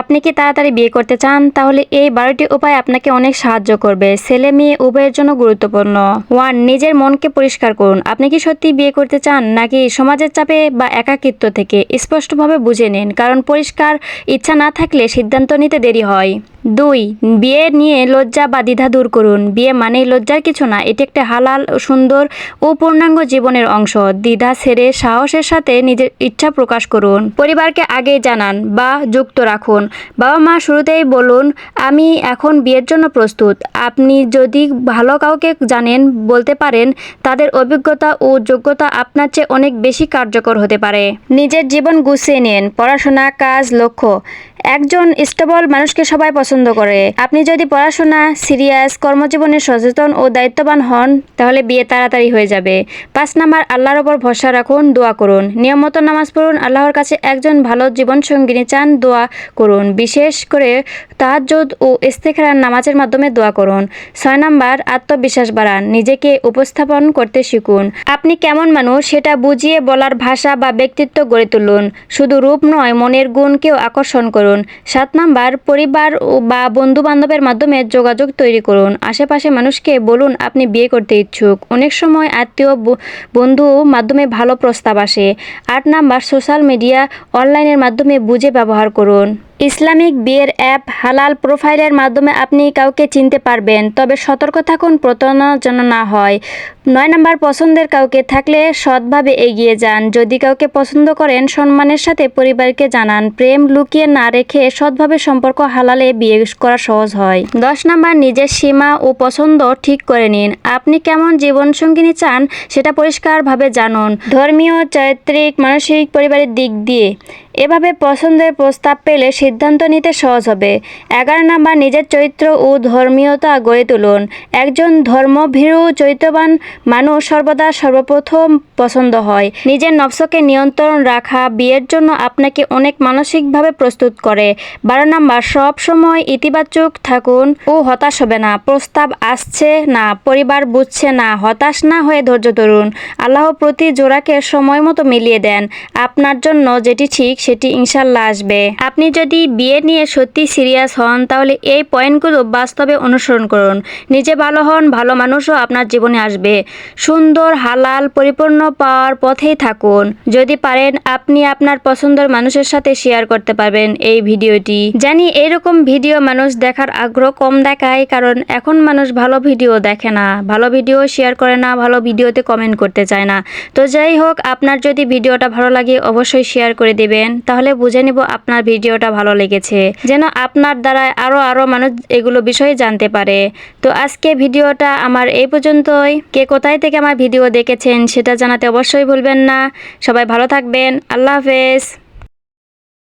আপনি কি তাড়াতাড়ি বিয়ে করতে চান? তাহলে এই বারোটি উপায় আপনাকে অনেক সাহায্য করবে। ছেলে মেয়ে উভয়ের জন্য গুরুত্বপূর্ণ। ওয়ান, নিজের মনকে পরিষ্কার করুন। আপনি কি সত্যি বিয়ে করতে চান, নাকি সমাজের চাপে বা একাকিত্ব থেকে? স্পষ্টভাবে বুঝে নিন, কারণ পরিষ্কার ইচ্ছা না থাকলে সিদ্ধান্ত নিতে দেরি হয়। দুই, বিয়ে নিয়ে লজ্জা বা দ্বিধা দূর করুন। বিয়ে মানেই লজ্জার কিছু না, এটি একটা হালাল, সুন্দর ও পূর্ণাঙ্গ জীবনের অংশ। দ্বিধা ছেড়ে সাহসের সাথে নিজের ইচ্ছা প্রকাশ করুন। পরিবারকে আগেই জানান বা যুক্ত রাখুন। বাবা মা শুরুতেই বলুন, আমি এখন বিয়ের জন্য প্রস্তুত। আপনি যদি ভালো কাউকে জানেন, বলতে পারেন, তাদের অভিজ্ঞতা ও যোগ্যতা আপনার চেয়ে অনেক বেশি কার্যকর হতে পারে। নিজের জীবন গুছিয়ে নিন। পড়াশোনা, কাজ, লক্ষ্য। একজন স্টেবল মানুষকে সবাই পছন্দ করে। আপনি যদি পড়াশোনা, সিরিয়াস, কর্মজীবনে সচেতন ও দায়িত্ববান হন, তাহলে বিয়ে তাড়াতাড়ি হয়ে যাবে। পাঁচ নাম্বার, আল্লাহর ওপর ভরসা রাখুন, দোয়া করুন। নিয়মিত নামাজ পড়ুন, আল্লাহর কাছে একজন ভালো জীবনসঙ্গিনী চান, দোয়া করুন। বিশেষ করে তাহাজ্জুদ ও ইস্তেখারার নামাজের মাধ্যমে দোয়া করুন। ছয় নাম্বার, আত্মবিশ্বাস বাড়ান, নিজেকে উপস্থাপন করতে শিখুন। আপনি কেমন মানুষ, সেটা বুঝিয়ে বলার ভাষা বা ব্যক্তিত্ব গড়ে তুলুন। শুধু রূপ নয়, মনের গুণকেও আকর্ষণ করুন। সাত নাম্বার, পরিবার বা বন্ধু বান্ধবের মাধ্যমে যোগাযোগ তৈরি করুন। আশেপাশে মানুষকে বলুন, আপনি বিয়ে করতে ইচ্ছুক। অনেক সময় আত্মীয় বন্ধু মাধ্যমে ভালো প্রস্তাব আসে। আট নাম্বার, সোশ্যাল মিডিয়া অনলাইনের মাধ্যমে বুঝে ব্যবহার করুন। ইসলামিক বিয়ের অ্যাপ হালাল প্রোফাইলের মাধ্যমে আপনি কাউকে চিনতে পারবেন, তবে সতর্ক থাকুন প্রতারণার জন্য না হয়। নয় নাম্বার, পছন্দের কাউকে থাকলে সৎভাবে এগিয়ে যান। যদি কাউকে পছন্দ করেন, সম্মানের সাথে পরিবারকে জানান। প্রেম লুকিয়ে না রেখে সৎভাবে সম্পর্ক হালালে বিয়ে করা সহজ হয়। দশ নাম্বার, নিজের সীমা ও পছন্দ ঠিক করে নিন। আপনি কেমন জীবনসঙ্গিনী চান, সেটা পরিষ্কারভাবে জানুন। ধর্মীয়, চারিত্রিক, মানসিক, পরিবারের দিক দিয়ে। এভাবে পছন্দের প্রস্তাব পেলে সিদ্ধান্ত নিতে সহজ হবে। এগারো নাম্বার, নিজের চরিত্র ও ধর্মীয়তা গড়ে তুলুন। একজন ধর্মভীরু, চরিত্রবান মানুষ সর্বদা সর্বপ্রথম পছন্দ হয়। নিজের নফসকে নিয়ন্ত্রণ রাখা, বিয়ের জন্য আপনাকে অনেক মানসিকভাবে প্রস্তুত করে। বারো নাম্বার, সব সময় ইতিবাচক থাকুন ও হতাশ হবে না। প্রস্তাব আসছে না, পরিবার বুঝছে না, হতাশ না হয়ে ধৈর্য ধরুন। আল্লাহ প্রতি জোড়াকে সময় মতো মিলিয়ে দেন। আপনার জন্য যেটি ঠিক সেটি ইনশাল্লাহ আসবে। আপনি যদি বিয়ে নিয়ে সত্যি সিরিয়াস হন, তাহলে এই পয়েন্টগুলো বাস্তবে অনুসরণ করুন। নিজে ভালো হন, ভালো মানুষও আপনার জীবনে আসবে। সুন্দর, হালাল, পরিপূর্ণ পাওয়ার পথেই থাকুন। যদি পারেন, আপনি আপনার পছন্দের মানুষের সাথে শেয়ার করতে পারবেন এই ভিডিওটি। জানি এরকম ভিডিও মানুষ দেখার আগ্রহ কম দেখায়, কারণ এখন মানুষ ভালো ভিডিও দেখে না। ভালো ভিডিও শেয়ার করে না, ভালো ভিডিওতে কমেন্ট করতে চায় না। তো যাই হোক, আপনার যদি ভিডিওটা ভালো লাগে, অবশ্যই শেয়ার করে দিবেন। তাহলে বুঝে নিব আপনার ভিডিওটা ভালো লেগেছে। যেন আপনার দ্বারা আরও আরও মানুষ এগুলো বিষয়ে জানতে পারে। তো আজকে ভিডিওটা আমার এই পর্যন্তই। কে কোথায় থেকে আমার ভিডিও দেখেছেন সেটা জানাতে অবশ্যই ভুলবেন না। সবাই ভালো থাকবেন। আল্লাহ হাফেজ।